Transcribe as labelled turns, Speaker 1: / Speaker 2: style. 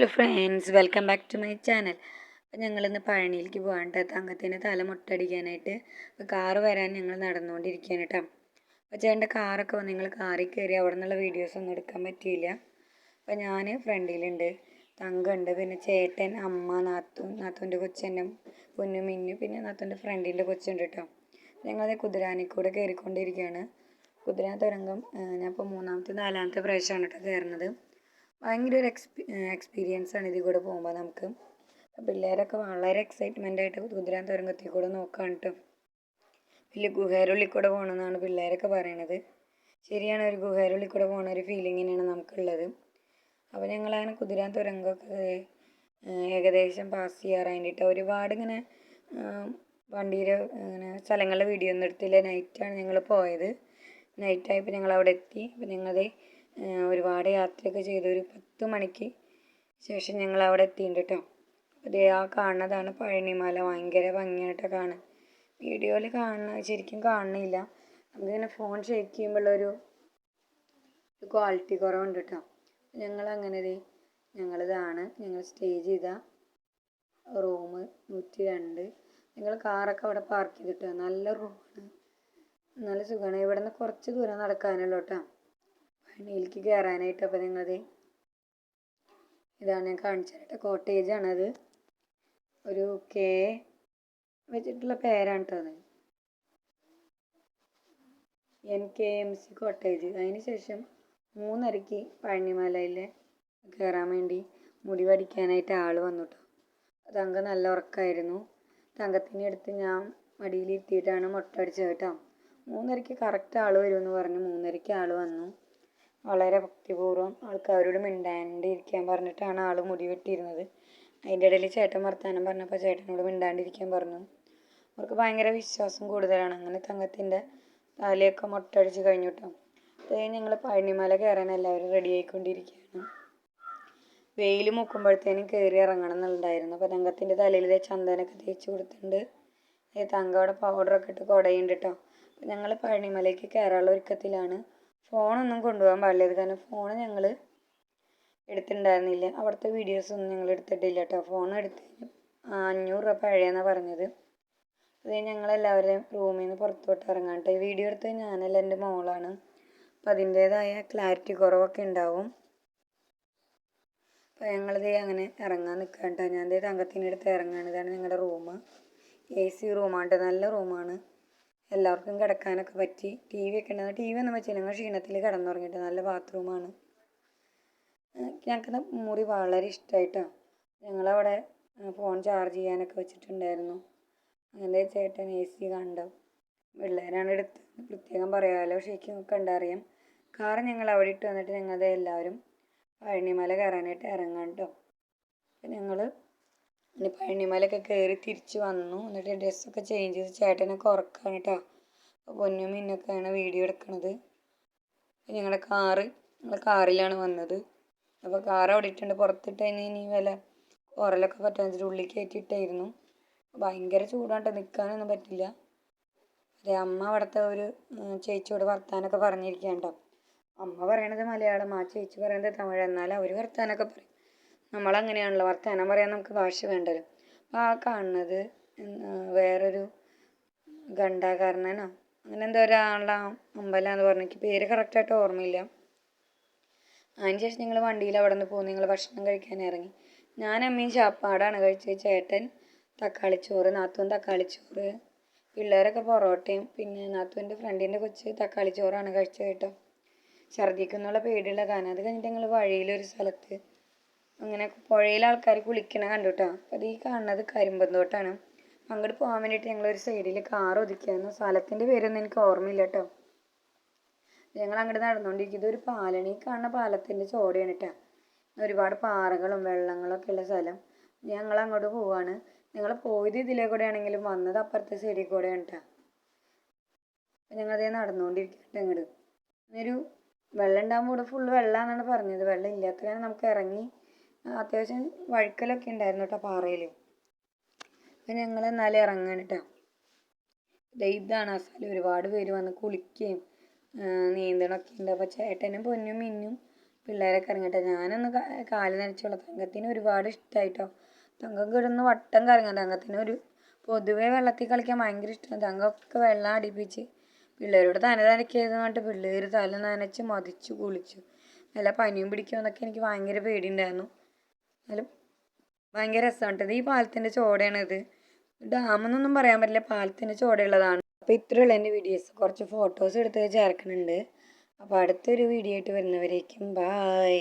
Speaker 1: Welcome back to my channel അപ്പം ഞങ്ങളിന്ന് പഴനിയിലേക്ക് പോകാനായിട്ട് തങ്കത്തിന് തല മുട്ടടിക്കാനായിട്ട്. അപ്പോൾ കാറ് വരാൻ ഞങ്ങൾ നടന്നുകൊണ്ടിരിക്കുകയാണ് കേട്ടോ അപ്പോൾ ചേട്ടന്റെ കാറൊക്കെ വന്ന് നിങ്ങൾ കാറിൽ കയറി അവിടെ നിന്നുള്ള വീഡിയോസ് ഒന്നും എടുക്കാൻ പറ്റിയില്ല. അപ്പോൾ ഞാൻ ഫ്രണ്ടിലുണ്ട് തങ്കുണ്ട് പിന്നെ ചേട്ടൻ അമ്മ നാത്തൂൻ നാത്തൂന്റെ കൊച്ചനും പൊന്നു മിന്നു പിന്നെ നാത്തൂന്റെ ഫ്രണ്ടിന്റെ കൊച്ചുണ്ട് കേട്ടോ ഞങ്ങളത് കുതിരാനിക്കൂടെ കയറിക്കൊണ്ടിരിക്കുകയാണ് കുതിരാൻ തുരങ്കം ഞാനിപ്പോൾ മൂന്നാമത്തെ നാലാമത്തെ പ്രാവശ്യമാണ് കേട്ടോ കയറുന്നത് ഭയങ്കര ഒരു എക്സ്പീ എക്സ്പീരിയൻസ് ആണ് ഇതിൽ കൂടെ പോകുമ്പോൾ നമുക്ക്. പിള്ളേരൊക്കെ വളരെ എക്സൈറ്റ്മെന്റ് ആയിട്ട് കുതിരാൻ തുരങ്കത്തിൽ കൂടെ നോക്കുകയാണ് വലിയ ഗുഹേരുള്ളിൽ കൂടെ പോകണമെന്നാണ് പിള്ളേരൊക്കെ പറയണത്. ശരിയാണ് ഒരു ഗുഹേരുള്ളിൽ കൂടെ പോകണ ഒരു ഫീലിംഗ് തന്നെയാണ് നമുക്കുള്ളത്. അപ്പോൾ ഞങ്ങളങ്ങനെ കുതിരാൻ തുരങ്കമൊക്കെ ഏകദേശം പാസ് ചെയ്യാറായിട്ട് ഒരുപാട് ഇങ്ങനെ വണ്ടിയിൽ ഇങ്ങനെ സ്ഥലങ്ങളുടെ വീഡിയോ ഒന്നും എടുത്തില്ല. നൈറ്റാണ് ഞങ്ങൾ പോയത്. നൈറ്റായപ്പോൾ ഞങ്ങൾ അവിടെ എത്തി. അപ്പോൾ ഞങ്ങളത് ഒരുപാട് യാത്രയൊക്കെ ചെയ്തു ഒരു പത്ത് മണിക്ക് ശേഷം ഞങ്ങൾ അവിടെ എത്തിയിട്ടുണ്ട് കേട്ടോ അതേ ആ കാണുന്നതാണ് പഴനിമല. ഭയങ്കര ഭംഗിയായിട്ട് കാണാൻ വീഡിയോയിൽ കാണുന്ന ശരിക്കും കാണുന്നില്ല. നമുക്കിങ്ങനെ ഫോൺ ഷേക്ക് ചെയ്യുമ്പോഴുള്ളൊരു ക്വാളിറ്റി കുറവുണ്ട് കേട്ടോ ഞങ്ങൾ അങ്ങനെ ഞങ്ങളിതാണ്. ഞങ്ങൾ സ്റ്റേ ചെയ്ത റൂം നൂറ്റി രണ്ട് ഞങ്ങൾ കാറൊക്കെ അവിടെ പാർക്ക് ചെയ്തിട്ടോ നല്ല റൂമാണ് നല്ല സുഖമാണ്. ഇവിടെ നിന്ന് കുറച്ച് ദൂരം നടക്കാനുള്ളൂ കേട്ടോ പണിയിലേക്ക് കയറാനായിട്ട് അപ്പോൾ നിങ്ങളത് ഇതാണ് ഞാൻ കാണിച്ചു തരട്ടെ കോട്ടേജ് ആണത്. ഒരു കെ വെച്ചിട്ടുള്ള പേരാണ് കേട്ടോ അത്. N K M C cottage അതിന് ശേഷം മൂന്നരയ്ക്ക് പഴനിമലയിൽ കയറാൻ വേണ്ടി മുടി പഠിക്കാനായിട്ട് ആൾ വന്നു കേട്ടോ തങ്ക നല്ല ഉറക്കമായിരുന്നു തങ്കത്തിന്റെ അടുത്ത് ഞാൻ മടിയിലിരുത്തിയിട്ടാണ് മുട്ട അടിച്ചത് കേട്ടോ. മൂന്നരയ്ക്ക് കറക്റ്റ് ആൾ വരുമെന്ന് പറഞ്ഞു മൂന്നരയ്ക്ക് ആൾ വന്നു. വളരെ ഭക്തിപൂർവം ആൾക്കാരോട് മിണ്ടാണ്ടിരിക്കാൻ പറഞ്ഞിട്ടാണ് ആൾ മുടി വെട്ടിയിരുന്നത്. അതിന്റെ ഇടയിൽ ചേട്ടൻ വർത്താനം പറഞ്ഞപ്പോൾ ചേട്ടനോട് മിണ്ടാണ്ടിരിക്കാൻ പറഞ്ഞു. അവർക്ക് ഭയങ്കര വിശ്വാസം കൂടുതലാണ്. അങ്ങനെ തങ്കത്തിന്റെ തലയൊക്കെ മുട്ടടിച്ച് കഴിഞ്ഞു കേട്ടോ അത് കഴിഞ്ഞ് ഞങ്ങൾ പഴനിമല കയറാൻ എല്ലാവരും റെഡി ആയിക്കൊണ്ടിരിക്കുകയാണ്. വെയിൽ മുക്കുമ്പോഴത്തേനും കയറി ഇറങ്ങണം എന്നുണ്ടായിരുന്നു. അപ്പോൾ തങ്കത്തിന്റെ തലയിൽ ചന്ദനമൊക്കെ തേച്ച് കൊടുത്തിട്ടുണ്ട്. തങ്ക അവിടെ പൗഡറൊക്കെ ഇട്ട് കുടയുണ്ട് കേട്ടോ ഞങ്ങൾ പഴനിമലയ്ക്ക് കയറാനുള്ള ഒരുക്കത്തിലാണ്. ഫോണൊന്നും കൊണ്ടുപോകാൻ പാടില്ല കാരണം ഫോൺ ഞങ്ങൾ എടുത്തിട്ടുണ്ടായിരുന്നില്ല. അവിടുത്തെ വീഡിയോസൊന്നും ഞങ്ങൾ എടുത്തിട്ടില്ല കേട്ടോ. ഫോൺ എടുത്ത് അഞ്ഞൂറ് രൂപ പഴയെന്നാണ് പറഞ്ഞത്. അത് ഞങ്ങളെല്ലാവരും റൂമിൽ നിന്ന് പുറത്തോട്ട് ഇറങ്ങാൻ കേട്ടോ ഈ വീഡിയോ എടുത്തത് ഞാനല്ല എന്റെ മോളാണ്. അപ്പം അതിന്റേതായ ക്ലാരിറ്റി കുറവൊക്കെ ഉണ്ടാവും. അപ്പോൾ ഞങ്ങളിത് അങ്ങനെ ഇറങ്ങാൻ നിൽക്കുക കേട്ടോ. ഞാൻ തങ്കത്തിന്റെ അടുത്ത് ഇറങ്ങാണ്. ഇതാണ് ഞങ്ങളുടെ റൂം എ സി റൂമാണ് നല്ല റൂമാണ്. എല്ലാവർക്കും കിടക്കാനൊക്കെ പറ്റി. ടി വി ഒക്കെ ഉണ്ടായിരുന്നു. ടി വി ഒന്നും വെച്ചില്ല. ഞങ്ങൾ ക്ഷീണത്തിൽ കിടന്നുറങ്ങിയിട്ട് നല്ല ബാത്റൂമാണ് ഞങ്ങൾക്ക് മുറി വളരെ ഇഷ്ടമായിട്ടോ ഞങ്ങളവിടെ ഫോൺ ചാർജ് ചെയ്യാനൊക്കെ വെച്ചിട്ടുണ്ടായിരുന്നു. അങ്ങനെ ചേട്ടൻ എ സി കണ്ടു. പിള്ളേരാണ് എടുത്ത് പ്രത്യേകം പറയാമല്ലോ ശരിക്കും കണ്ടറിയാം കാർ ഞങ്ങൾ അവിടെ ഇട്ട് വന്നിട്ട് ഞങ്ങളത് എല്ലാവരും പഴനിമല കയറാനായിട്ട് ഇറങ്ങാം കേട്ടോ ഞങ്ങൾ ഇനി പഴനിമലയൊക്കെ കയറി തിരിച്ചു വന്നു. എന്നിട്ട് ഡ്രസ്സൊക്കെ ചേഞ്ച് ചെയ്ത് ചേട്ടനൊക്കെ ഉറക്കാണ് കേട്ടോ അപ്പോൾ പൊന്നും മിന്നൊക്കെയാണ് വീഡിയോ എടുക്കണത്. ഞങ്ങളുടെ കാറ് ഞങ്ങൾ കാറിലാണ് വന്നത്. അപ്പോൾ കാർ അവിടെ ഇട്ടുണ്ട് പുറത്തിട്ട് കഴിഞ്ഞാൽ ഇനി വില ഉറലൊക്കെ പറ്റാൻ വെച്ചിട്ട് ഉള്ളിൽ കയറ്റിയിട്ടായിരുന്നു ഭയങ്കര ചൂടാട്ടോ നിൽക്കാനൊന്നും പറ്റില്ല. അതെ അമ്മ അവിടുത്തെ ഒരു ചേച്ചിയോട് വർത്താനൊക്കെ പറഞ്ഞിരിക്കുകയാണ് കേട്ടോ അമ്മ പറയണത് മലയാളം. ആ ചേച്ചി പറയണത് തമിഴ്. എന്നാലും അവർ വർത്താനൊക്കെ പറയും. നമ്മളങ്ങനെയാണല്ലോ വർത്താനം പറയാൻ നമുക്ക് ഭാഷ വേണ്ടല്ലോ. അപ്പോൾ ആ കാണുന്നത് വേറൊരു ഘണ്ടാകർണനോ അങ്ങനെ എന്തോ ഒരാളുടെ എന്ന് പറഞ്ഞു. എനിക്ക് പേര് കറക്റ്റായിട്ട് ഓർമ്മയില്ല. അതിന് ശേഷം നിങ്ങൾ വണ്ടിയിൽ അവിടെ നിന്ന് പോകുന്നു. ഞങ്ങൾ ഭക്ഷണം കഴിക്കാൻ ഇറങ്ങി. ഞാൻ അമ്മയും ചാപ്പാടാണ് കഴിച്ചത്. ചേട്ടൻ തക്കാളിച്ചോറ് നാത്തൂൻ തക്കാളിച്ചോറ് പിള്ളേരൊക്കെ പൊറോട്ടയും പിന്നെ നാത്തൂന്റെ ഫ്രണ്ടിന്റെ കൊച്ച് തക്കാളിച്ചോറാണ് കഴിച്ചത് കേട്ടോ. ഛർദ്ദിക്കുന്നുള്ള പേടിയുള്ള കാരണം. അത് കഴിഞ്ഞിട്ട് ഞങ്ങൾ വഴിയിലൊരു സ്ഥലത്ത് അങ്ങനെ പുഴയിൽ ആൾക്കാർ കുളിക്കണ കണ്ടു കേട്ടോ ഈ കാണുന്നത് കരിമ്പന്തോട്ടാണ്. അങ്ങോട്ട് പോകാൻ വേണ്ടിയിട്ട് ഞങ്ങൾ ഒരു സൈഡിൽ കാർ ഒതുക്കിയായിരുന്നു സ്ഥലത്തിന്റെ പേരൊന്നും എനിക്ക് ഓർമ്മയില്ല കേട്ടോ ഞങ്ങൾ അങ്ങോട്ട് നടന്നുകൊണ്ടിരിക്കുന്നത് ഒരു പാലണി കാണുന്ന പാലത്തിന്റെ ചോടയാണ് കേട്ടോ ഒരുപാട് പാറകളും വെള്ളങ്ങളൊക്കെ ഉള്ള സ്ഥലം. ഞങ്ങൾ അങ്ങോട്ട് പോവാണ്. ഞങ്ങൾ പോയത് ഇതിലേ കൂടെ ആണെങ്കിലും വന്നത് അപ്പുറത്തെ സൈഡിൽ കൂടെയാണ് കേട്ടോ ഞങ്ങളതേ നടന്നുകൊണ്ടിരിക്കട്ടെ അങ്ങോട്ട് ഒരു വെള്ളം ഉണ്ടാകുമ്പോൾ ഇവിടെ ഫുള്ള് വെള്ളമാണെന്നാണ് പറഞ്ഞത്. വെള്ളം ഇല്ലാത്ത നമുക്ക് ഇറങ്ങി അത്യാവശ്യം വഴുക്കലൊക്കെ ഉണ്ടായിരുന്നു കേട്ടോ പാറയിൽ അപ്പം ഞങ്ങൾ എന്നാലും ഇറങ്ങാണ് കേട്ടോ ഇതാണ് ആ സ്ഥലം ഒരുപാട് പേര് വന്ന് കുളിക്കുകയും നീന്തണമൊക്കെ ഉണ്ട്. അപ്പോൾ ചേട്ടനും പൊന്നും മിന്നും പിള്ളേരൊക്കെ ഇറങ്ങട്ടെ ഞാനൊന്ന് കാൽ നനച്ചോളാം തങ്കത്തിന് ഒരുപാട് ഇഷ്ടമായിട്ടോ തങ്കം കിടന്ന് വട്ടം കറങ്ങാം. തങ്കത്തിന് ഒരു പൊതുവേ വെള്ളത്തിൽ കളിക്കാൻ ഭയങ്കര ഇഷ്ടമാണ് തങ്കമൊക്കെ വെള്ളം അടിപ്പിച്ച് പിള്ളേരോട് തന നനയ്ക്കരുതെന്ന് പറഞ്ഞിട്ട് പിള്ളേർ തല നനച്ച് മതിച്ച് കുളിച്ചു. നല്ല പനിയും പിടിക്കുമെന്നൊക്കെ എനിക്ക് ഭയങ്കര പേടിയുണ്ടായിരുന്നു. എന്നാലും ഭയങ്കര രസമാണ് ഈ പാലത്തിന്റെ ചോടയാണിത് ഡാമെന്നൊന്നും പറയാൻ പറ്റില്ല. പാലത്തിന്റെ ചോടയുള്ളതാണ്. അപ്പോൾ ഇത്രയുള്ള എന്റെ വീഡിയോസ് കുറച്ച് ഫോട്ടോസ് എടുത്ത് ചേർക്കുന്നുണ്ട് അപ്പോൾ അടുത്തൊരു വീഡിയോ ആയിട്ട് വരുന്നവരേക്കും ബായ്